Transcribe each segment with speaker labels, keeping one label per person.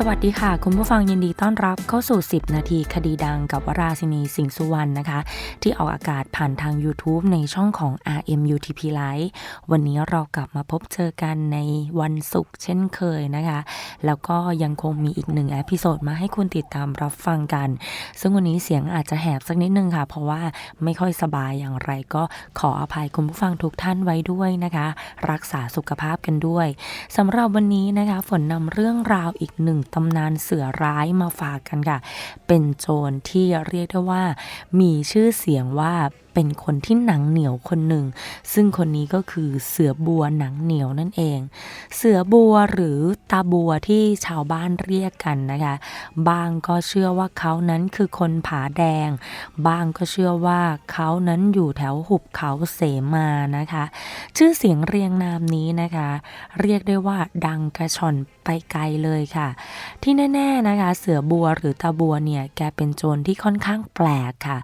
Speaker 1: สวัสดีค่ะ คุณผู้ฟังยินดีต้อนรับเข้าสู่ 10 นาทีคดีดังกับวราศินีสิงห์สุวรรณนะคะ ที่ออกอากาศผ่านทาง YouTube ในช่องของ RMUTP Live วันนี้เรากลับมาพบเจอกันในวันศุกร์เช่นเคยนะคะ แล้วก็ยังคงมีอีกหนึ่งอพิโซดมาให้คุณติดตามรับฟังกัน ซึ่งวันนี้เสียงอาจจะแหบสักนิดนึงค่ะ เพราะว่าไม่ค่อยสบายอย่างไรก็ขออภัยคุณผู้ฟังทุกท่านไว้ด้วยนะคะ รักษาสุขภาพกันด้วยสำหรับวันนี้นะคะฝนนำเรื่องราวอีกหนึ่งตำนานเสือร้ายมาฝากกันค่ะ เป็นโจรที่เรียกได้ว่า มีชื่อเสียงว่าเป็นคนที่หนังเหนียวคนหนึ่ง ซึ่งคนนี้ก็คือเสือบัวหนังเหนียวนั่นเอง เสือบัวหรือตาบัวที่ชาวบ้านเรียกกันนะคะ บางก็เชื่อว่าเขานั้นคือคนผาแดง บางก็เชื่อว่าเขานั้นอยู่แถวหุบเขาเสมานะคะ ชื่อเสียงเรียงนามนี้นะคะ เรียกได้ว่าดังกระชอนไปไกลเลยค่ะที่แน่ๆนะคะ เสือบัวหรือตาบัวเนี่ยแกเป็นโจรที่ค่อนข้างแปลกค่ะ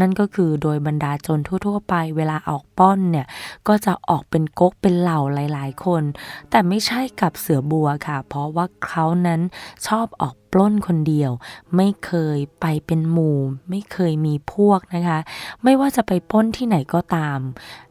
Speaker 1: นั่นก็คือโดยบรรดาโจรทั่ว ๆ ไป เวลาออกป้อนเนี่ยก็จะออกเป็นก๊กเป็นเหล่าหลาย ๆ คน แต่ไม่ใช่กับเสือบัวค่ะ เพราะว่าเขานั้นชอบออก ปล้นคนเดียว ไม่เคยไปเป็นหมู่ ไม่เคยมีพวกนะคะ ไม่ว่าจะไปปล้นที่ไหนก็ตาม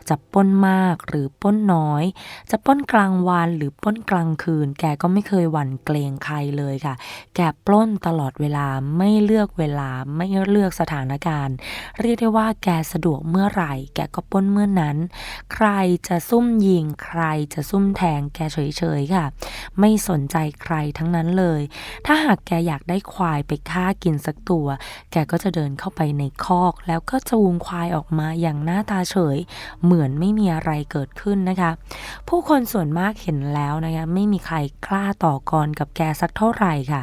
Speaker 1: จะปล้นมากหรือปล้นน้อย จะปล้นกลางวันหรือปล้นกลางคืน แกก็ไม่เคยหวั่นเกรงใครเลยค่ะ แกปล้นตลอดเวลาไม่เลือกเวลาไม่เลือกสถานการณ์ เรียกได้ว่าแกสะดวกเมื่อไหร่ แกก็ปล้นเมื่อนั้น ใครจะซุ่มยิง ใครจะซุ่มแทง แกเฉยๆค่ะ ไม่สนใจใครทั้งนั้นเลย ถ้าหากแกอยากได้ควายไปฆ่ากินสักตัว แกก็จะเดินเข้าไปในคอก แล้วก็จูงควายออกมาอย่างหน้าตาเฉย เหมือนไม่มีอะไรเกิดขึ้นนะคะ ผู้คนส่วนมากเห็นแล้วนะคะไม่มีใครกล้าต่อกรกับแกสักเท่าไหร่ค่ะ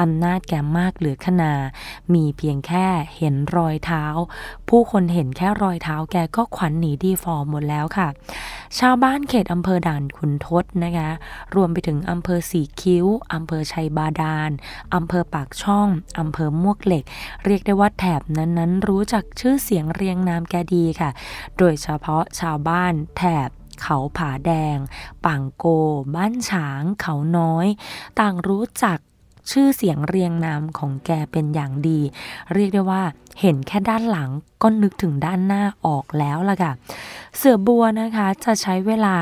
Speaker 1: อำนาจแกมากเหลือขนา มีเพียงแค่เห็นรอยเท้า ผู้คนเห็นแค่รอยเท้าแกก็ขวัญหนีดีฟอร์หมดแล้วค่ะชาวบ้านเขตอำเภอด่านขุนทดนะคะ รวมไปถึงอำเภอสีคิ้วอำเภอชัยบาดาลอำเภอปากช่องอำเภอมวกเหล็ก เรียกได้ว่าแถบนั้นๆ รู้จักชื่อเสียงเรียงนามแกดีค่ะ โดยเฉพาะชาวบ้านแถบเขาผาแดง ป่างโก บ้านฉาง เขาน้อย ต่างรู้จักชื่อเสียงเรียงนามของแกเป็นอย่างดี เรียกได้ว่าเห็นแค่ด้านหลังก็นึกถึงด้านหน้าออกแล้วล่ะค่ะ เสือบัวนะคะจะใช้เวลา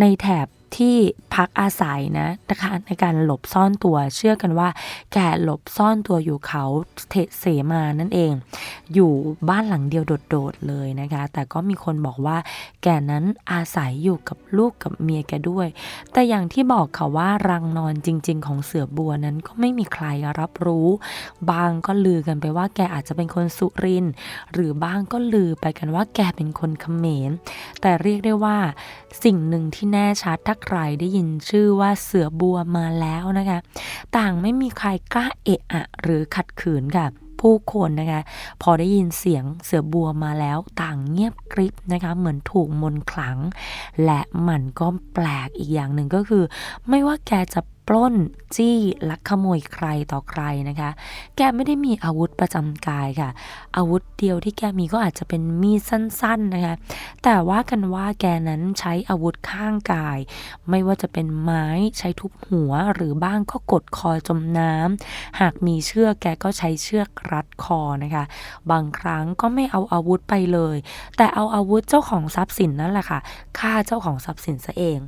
Speaker 1: ในแถบ ที่พักอาศัยนะนะคะในการหลบซ่อนตัวเชื่อกันว่า แกหลบซ่อนตัวอยู่เขาเทเสมานั่นเอง อยู่บ้านหลังเดียวโดดๆเลยนะคะ แต่ก็มีคนบอกว่า แกนั้นอาศัยอยู่กับลูกกับเมียแกด้วย แต่อย่างที่บอกค่ะว่ารังนอนจริง ๆ ของเสือบัวนั้นก็ไม่มีใครรับรู้ บางก็ลือกันไปว่าแกอาจจะเป็นคนสุรินหรือบางก็ลือไปกันว่าแกเป็นคนเขมรแต่เรียกได้ว่าสิ่งหนึ่งที่แน่ชัดถ้าใครได้ยินชื่อว่าเสือบัวมาแล้วนะคะ ต่างไม่มีใครกล้าเอะอะ หรือขัดขืนกับผู้คนนะคะ พอได้ยินเสียงเสือบัวมาแล้วต่างเงียบกริบนะคะ เหมือนถูกมนขลัง และมันก็แปลกอีกอย่างหนึ่งก็คือ ไม่ว่าแกจะ ปล้น จี้ลักขโมยใครต่อใครนะคะ แกไม่ได้มีอาวุธประจำกายค่ะ อาวุธเดียวที่แกมีก็อาจจะเป็นมีดสั้นๆนะคะ แต่ว่ากันว่าแกนั้นใช้อาวุธข้างกาย ไม่ว่าจะเป็นไม้ใช้ทุบหัวหรือบ้างก็กดคอจมน้ำหากมีเชือกแกก็ใช้เชือกรัดคอนะคะ บางครั้งก็ไม่เอาอาวุธไปเลย แต่เอาอาวุธเจ้าของทรัพย์สินนั่นแหละค่ะฆ่าเจ้าของทรัพย์สินซะเอง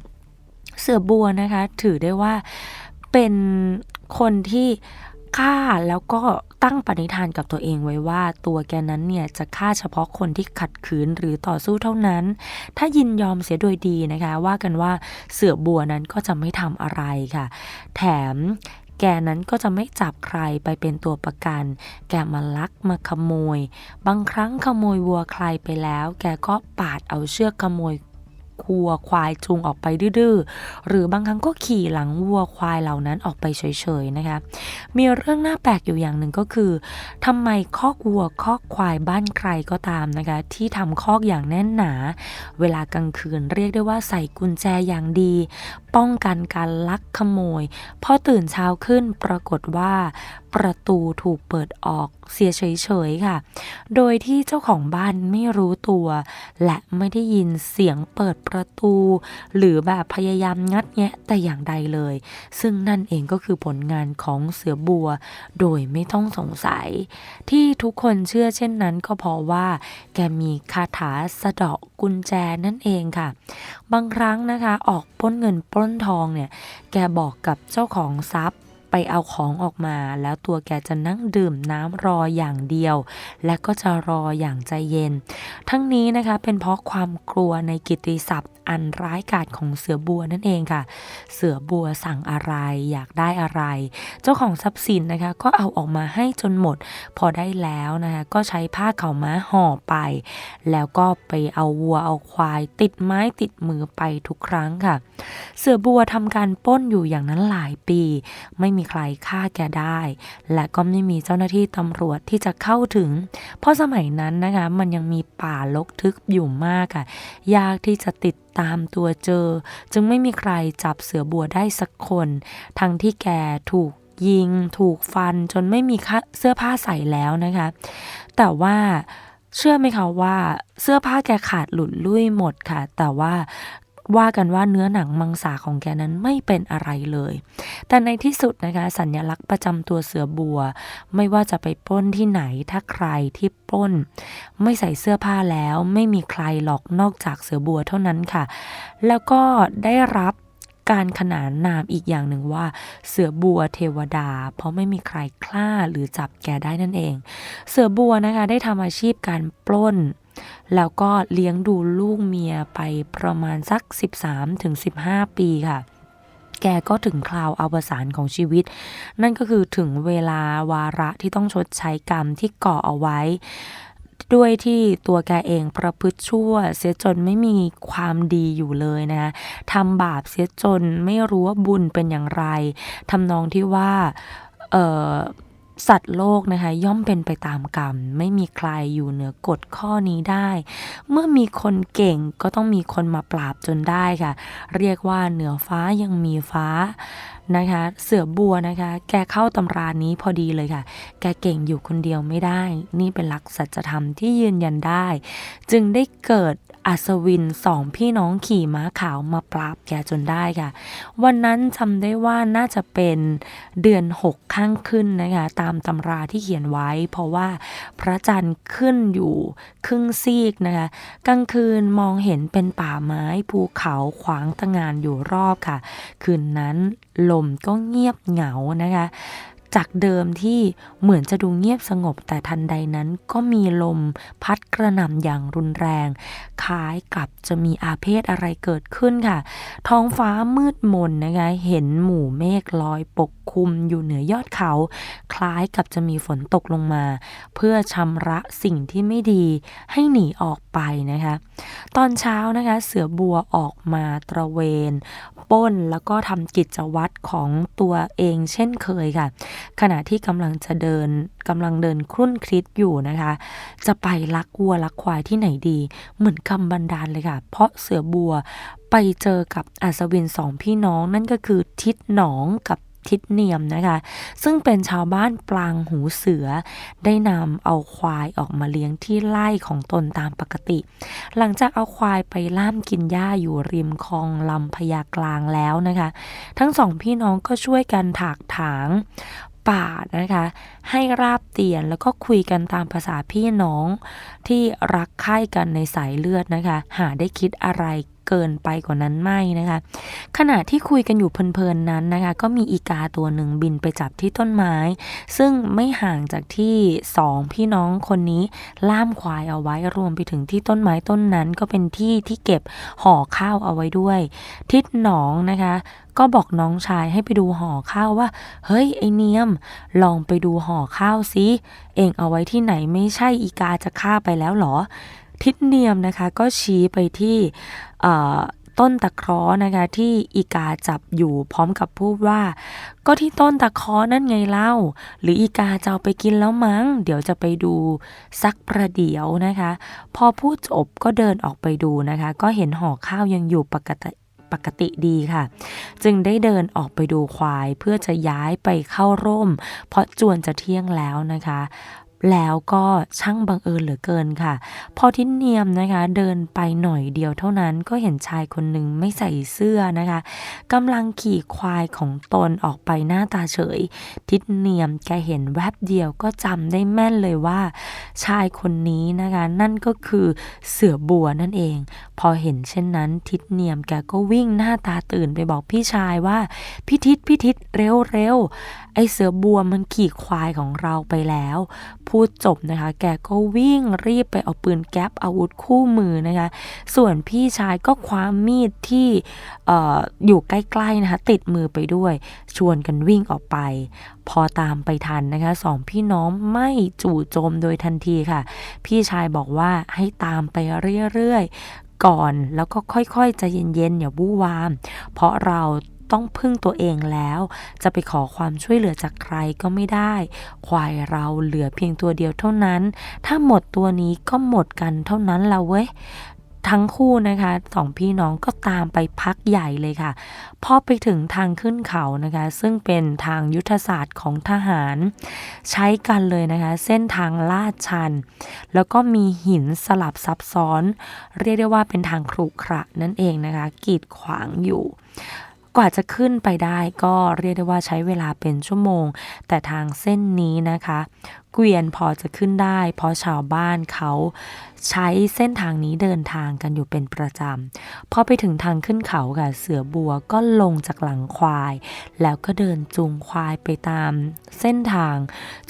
Speaker 1: เสือบัวนะคะ ถือได้ว่าเป็นคนที่ฆ่าแล้วก็ตั้งปณิธานกับตัวเองไว้ว่าตัวแกนั้นเนี่ยจะฆ่าเฉพาะคนที่ขัดขืนหรือต่อสู้เท่านั้น ถ้ายินยอมเสียโดยดีนะคะ ว่ากันว่าเสือบัวนั้นก็จะไม่ทำอะไรค่ะ แถมแกนั้นก็จะไม่จับใครไปเป็นตัวประกัน แกมาลักมาขโมย บางครั้งขโมยวัวใครไปแล้ว แกก็ปาดเอาเชือกขโมย วัวควายจูงออกไปดื้อหรือบางครั้งก็ขี่หลังวัวควายเหล่านั้นออกไปเฉยๆนะคะ มีเรื่องน่าแปลกอยู่อย่างหนึ่งก็คือทำไมคอกวัวคอกควายบ้านใครก็ตามนะคะ ที่ทำคอกอย่างแน่นหนา เวลากลางคืนเรียกได้ว่าใส่กุญแจอย่างดี ป้องกันการลักขโมย พอตื่นเช้าขึ้นปรากฏว่าประตูถูกเปิดออกเสียเฉยๆค่ะ โดยที่เจ้าของบ้านไม่รู้ตัว และไม่ได้ยินเสียงเปิดประตู หรือแบบพยายามงัดแงะแต่อย่างใดเลย ซึ่งนั่นเองก็คือผลงานของเสือบัว โดยไม่ต้องสงสัย ที่ทุกคนเชื่อเช่นนั้นก็เพราะว่า แกมีคาถาสะเดาะกุญแจนั่นเองค่ะ บางครั้งนะคะออกปล้นเงินปล้นทองเนี่ย แกบอกกับเจ้าของทรัพย์ ไปเอาของออกมา แล้วตัวแกจะนั่งดื่มน้ำรออย่างเดียว และก็จะรออย่างใจเย็น ทั้งนี้นะคะเป็นเพราะความกลัวในกิตติศัพท์ อันร้ายกาจของเสือบัวนั่นเองค่ะ เสือบัวสั่งอะไรอยากได้อะไร เจ้าของทรัพย์สินนะคะก็เอาออกมาให้จนหมด พอได้แล้วนะคะก็ใช้ผ้าเข่าม้าห่อไป แล้วก็ไปเอาวัวเอาควาย ติดไม้ติดมือไปทุกครั้งค่ะ เสือบัวทำการป้นอยู่อย่างนั้นหลายปี ไม่มีใครฆ่าแกได้ และก็ไม่มีเจ้าหน้าที่ตำรวจที่จะเข้าถึง เพราะสมัยนั้นนะคะมันยังมีป่าลกทึกอยู่มากค่ะ ยากที่จะติดตามตัวเจอ จึงไม่มีใครจับเสือบัวได้สักคน ทั้งที่แกถูกยิง ถูกฟันจนไม่มีเสื้อผ้าใส่แล้วนะคะ แต่ว่าเชื่อไหมคะว่าเสื้อผ้าแกขาดหลุดลุ่ยหมดค่ะ แต่ว่า ว่ากันว่าเนื้อหนังมังสาของแกนั้นไม่เป็นอะไรเลย แต่ในที่สุดนะคะสัญญลักษณ์ประจำตัวเสือบัว ไม่ว่าจะไปปล้นที่ไหนถ้าใครที่ปล้น ไม่ใส่เสื้อผ้าแล้วไม่มีใครหรอกนอกจากเสือบัวเท่านั้นค่ะ แล้วก็ได้รับการขนานนามอีกอย่างหนึ่งว่า เสือบัวเทวดา เพราะไม่มีใครคล้าหรือจับแกได้นั่นเอง เสือบัวนะคะได้ทำอาชีพการปล้น แล้วก็เลี้ยงดูลูกเมียไปประมาณสัก 13-15 ปีค่ะ แกก็ถึงคราวอวสานของชีวิต นั่นก็คือถึงเวลาวาระที่ต้องชดใช้กรรมที่ก่อเอาไว้ ด้วยที่ตัวแกเองประพฤติชั่ว เสียจนไม่มีความดีอยู่เลยนะทำบาปเสียจนไม่รู้ว่าบุญเป็นอย่างไรทำนองที่ว่าเออ สัตว์โลกนะคะย่อมเป็นไปตามกรรม ไม่มีใครอยู่เหนือกฎข้อนี้ได้ เมื่อมีคนเก่งก็ต้องมีคนมาปราบจนได้ค่ะ เรียกว่าเหนือฟ้ายังมีฟ้า นะคะ เสือบัวนะคะ แกเข้าตำรานี้พอดีเลยค่ะ แกเก่งอยู่คนเดียวไม่ได้ นี่เป็นหลักสัจธรรมที่ยืนยันได้ จึงได้เกิดอัศวินสองพี่น้องขี่ม้าขาวมาปราบแกจนได้ค่ะ วันนั้นจำได้ว่าน่าจะเป็นเดือนหกข้างขึ้นนะคะ ตามตำราที่เขียนไว้ เพราะว่าพระจันทร์ขึ้นอยู่ครึ่งซีกนะคะ กลางคืนมองเห็นเป็นป่าไม้ภูเขาขวางตะงานอยู่รอบค่ะ คืนนั้นลมก็เงียบเหงานะคะจากเดิมที่เหมือนจะดูเงียบสงบแต่ทันใดนั้นก็มีลมพัดกระหน่ำอย่างรุนแรง คล้ายกับจะมีอาเพศอะไรเกิดขึ้นค่ะ ท้องฟ้ามืดมนนะคะเห็นหมู่เมฆลอยปกคลุมอยู่เหนือยอดเขา คล้ายกับจะมีฝนตกลงมา เพื่อชำระสิ่งที่ไม่ดีให้หนีออกไปนะคะ ตอนเช้านะคะเสือบัวออกมาตระเวน ป้น แล้วก็ทำกิจวัตรของตัวเองเช่นเคยค่ะ ขณะที่กำลังจะเดินกำลังเดินครุ่นคิดอยู่นะคะ จะไปลักวัวลักควายที่ไหนดี เหมือนคำบันดาลเลยค่ะ เพราะเสือบัวไปเจอกับอัศวินสองพี่น้องนั่นก็คือทิดหนองกับ ทิดเนียมนะคะ ซึ่งเป็นชาวบ้านปลางหูเสือ ได้นำเอาควายออกมาเลี้ยงที่ไร่ของตนตามปกติ หลังจากเอาควายไปล่ามกินหญ้าอยู่ริมคลองลำพญากลางแล้วนะคะ ทั้งสองพี่น้องก็ช่วยกันถากถางป่านะคะ ให้ราบเตียนแล้วก็คุยกันตามภาษาพี่น้องที่รักใคร่กันในสายเลือดนะคะ หาได้คิดอะไร เกินไปกว่านั้นไม่นะคะ ขณะที่คุยกันอยู่เพลินๆนั้นนะคะ ก็มีอีกาตัวหนึ่งบินไปจับที่ต้นไม้ ซึ่งไม่ห่างจากที่สองพี่น้องคนนี้ล่ามควายเอาไว้รวมไปถึงที่ต้นไม้ต้นนั้นก็เป็นที่ที่เก็บห่อข้าวเอาไว้ด้วย ทิศหนองนะคะก็บอกน้องชายให้ไปดูห่อข้าวว่า เฮ้ยไอเนียม ลองไปดูห่อข้าวซิเองเอาไว้ที่ไหนไม่ใช่อีกาจะฆ่าไปแล้วหรอ ทิศเนียมนะคะก็ชี้ไปที่ต้นตะเคราะนะคะที่อีกาจับอยู่พร้อมกับพูดว่า ก็ที่ต้นตะเคราะนั่นไงเล่า หรืออีกาจะเอาไปกินแล้วมั้ง เดี๋ยวจะไปดูสักประเดี๋ยวนะคะ พอพูดจบก็เดินออกไปดูนะคะ ก็เห็นห่อข้าวยังอยู่ปกติปกติดีค่ะ จึงได้เดินออกไปดูควายเพื่อจะย้ายไปเข้าร่ม เพราะจวนจะเที่ยงแล้วนะคะ แล้วก็ช่างบังเอิญเหลือเกินค่ะ พอทิศเนียมนะคะเดินไปหน่อยเดียวเท่านั้นก็เห็นชายคนหนึ่งไม่ใส่เสื้อนะคะกำลังขี่ควายของตนออกไปหน้าตาเฉย ทิศเนียมแกเห็นแวบเดียวก็จำได้แม่นเลยว่า ชายคนนี้นะคะนั่นก็คือเสือบัวนั่นเอง พอเห็นเช่นนั้นทิศเนียมแกก็วิ่งหน้าตาตื่นไปบอกพี่ชายว่าพี่ทิศพี่ทิศเร็วเร็ว ไอเสือบัวมันขี่ควายของเราไปแล้ว พูดจบนะคะ แกก็วิ่งรีบไปเอาปืนแก๊ปอาวุธคู่มือนะคะ ส่วนพี่ชายก็คว้ามีดที่อออยู่ใกล้ๆนะคะ ติดมือไปด้วย ชวนกันวิ่งออกไป พอตามไปทันนะคะสองพี่น้องไม่จู่โจมโดยทันทีค่ะ พี่ชายบอกว่าให้ตามไปเรื่อยๆก่อนแล้วก็ค่อยๆใจเย็นๆอย่าบู้วาม เพราะเรา ต้องพึ่งตัวเองแล้ว จะไปขอความช่วยเหลือจากใครก็ไม่ได้ ควายเราเหลือเพียงตัวเดียวเท่านั้น ถ้าหมดตัวนี้ก็หมดกันเท่านั้นละเว้ยทั้งคู่นะคะสองพี่น้องก็ตามไปพักใหญ่เลยค่ะพอไปถึงทางขึ้นเขานะคะ ซึ่งเป็นทางยุทธศาสตร์ของทหาร ใช้กันเลยนะคะ เส้นทางลาดชัน แล้วก็มีหินสลับซับซ้อน เรียกได้ว่าเป็นทางขรุขระนั่นเองนะคะ กีดขวางอยู่ กว่าจะขึ้นไปได้ก็เรียกได้ว่าใช้เวลาเป็นชั่วโมง แต่ทางเส้นนี้นะคะเกวียนพอจะขึ้นได้ เพราะชาวบ้านเขาใช้เส้นทางนี้เดินทางกันอยู่เป็นประจำพอไปถึงทางขึ้นเขาค่ะเสือบัวก็ลงจากหลังควาย แล้วก็เดินจูงควายไปตามเส้นทาง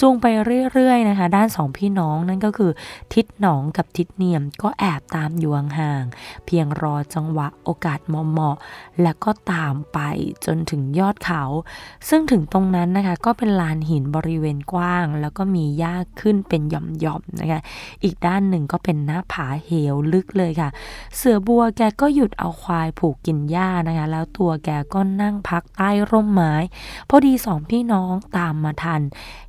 Speaker 1: จูงไปเรื่อยๆนะคะ ด้านสองพี่น้องนั่นก็คือทิศหนองกับทิศเนียมก็แอบตามอยู่ห่างๆเพียงรอจังหวะโอกาสเหมาะๆแล้วก็ตามไปจนถึงยอดเขา ซึ่งถึงตรงนั้นนะคะก็เป็นลานหินบริเวณกว้าง แล้วก็มีหญ้าขึ้นเป็นหย่อมๆนะคะ อีกด้านหนึ่งก็เป็นหน้าผาเหวลึกเลยค่ะ เสือบัวแกก็หยุดเอาควายผูกกินหญ้านะคะ แล้วตัวแกก็นั่งพักใต้ร่มไม้ พอดีสองพี่น้องตามมาทัน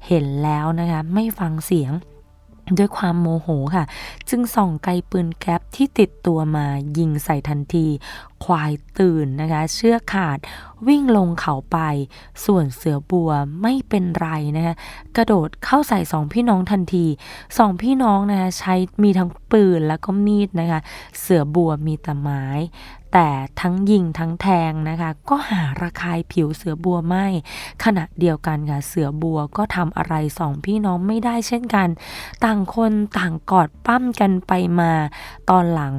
Speaker 1: เห็นแล้วนะคะ ไม่ฟังเสียง ด้วยความโมโหค่ะ จึงส่องไกลปืนแก๊ปที่ติดตัวมายิงใส่ทันที ควายตื่นนะคะ เชือกขาดวิ่งลงเขาไป ส่วนเสือบัวไม่เป็นไรนะคะกระโดดเข้าใส่สองพี่น้องทันทีสองพี่น้องนะคะใช้มีทั้งปืนแล้วก็มีดนะคะ เสือบัวมีแต่ไม้ แต่ทั้งยิงทั้งแทงนะคะ ก็หาระคายผิวเสือบัวไม่ขณะเดียวกันค่ะเสือบัวก็ทำอะไรสองพี่น้องไม่ได้เช่นกัน ต่างคนต่างกอดปั้มกันไปมา ตอนหลัง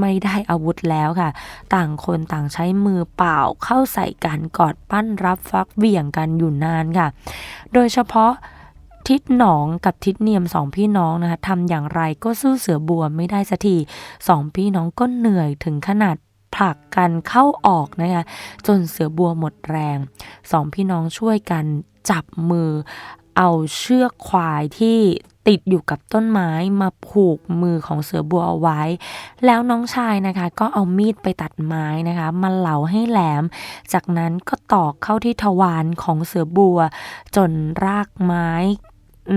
Speaker 1: ไม่ได้อาวุธแล้วค่ะ ต่างคนต่างใช้มือเปล่าเข้าใส่กันกอดปั้นรับฟักเหวี่ยงกันอยู่นานค่ะ โดยเฉพาะทิศหนองกับทิศเนียมสองพี่น้องนะคะทำอย่างไรก็สู้เสือบัวไม่ได้สักทีสองพี่น้องก็เหนื่อยถึงขนาด ผลักกันเข้าออกนะคะจนเสือบัวหมดแรง สองพี่น้องช่วยกันจับมือ เอาเชือกควายที่ติดอยู่กับต้นไม้มาผูกมือของเสือบัวเอาไว้ แล้วน้องชายนะคะ ก็เอามีดไปตัดไม้นะคะมาเหลาให้แหลม จากนั้นก็ตอกเข้าที่ทวารของเสือบัว จนรากไม้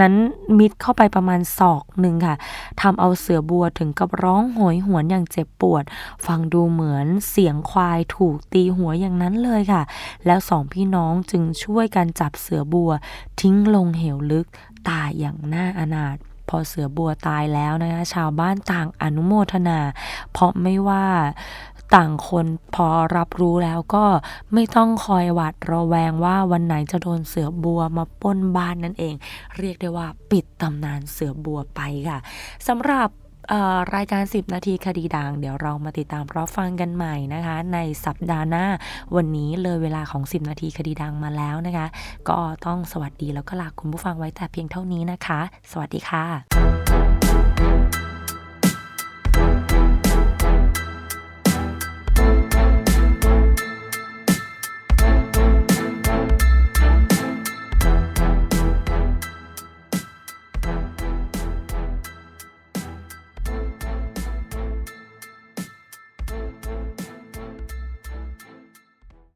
Speaker 1: นั้นมิดเข้าไปประมาณศอกหนึ่งค่ะทำเอาเสือบัวถึงกับร้องโหยหวนอย่างเจ็บปวด ฟังดูเหมือนเสียงควายถูกตีหัวอย่างนั้นเลยค่ะ แล้วสองพี่น้องจึงช่วยกันจับเสือบัว ทิ้งลงเหวลึกตายอย่างน่าอนาถพอเสือบัวตายแล้วนะคะชาวบ้านต่างอนุโมทนา เพราะไม่ว่า ต่างคนพอรับรู้แล้วก็ไม่ต้องคอยหวาดระแวงว่าวันไหนจะโดนเสือบัวมาป้นบ้านนั่นเอง เรียกได้ว่าปิดตำนานเสือบัวไปค่ะสำหรับรายการ 10 นาทีคดีดัง เดี๋ยวเรามาติดตามรับฟังกันใหม่นะคะ ในสัปดาห์หน้า วันนี้เลยเวลาของ 10 นาทีคดีดังมาแล้วนะคะ ก็ต้องสวัสดีแล้วก็ลาคุณผู้ฟังไว้แต่เพียงเท่านี้นะคะ สวัสดีค่ะ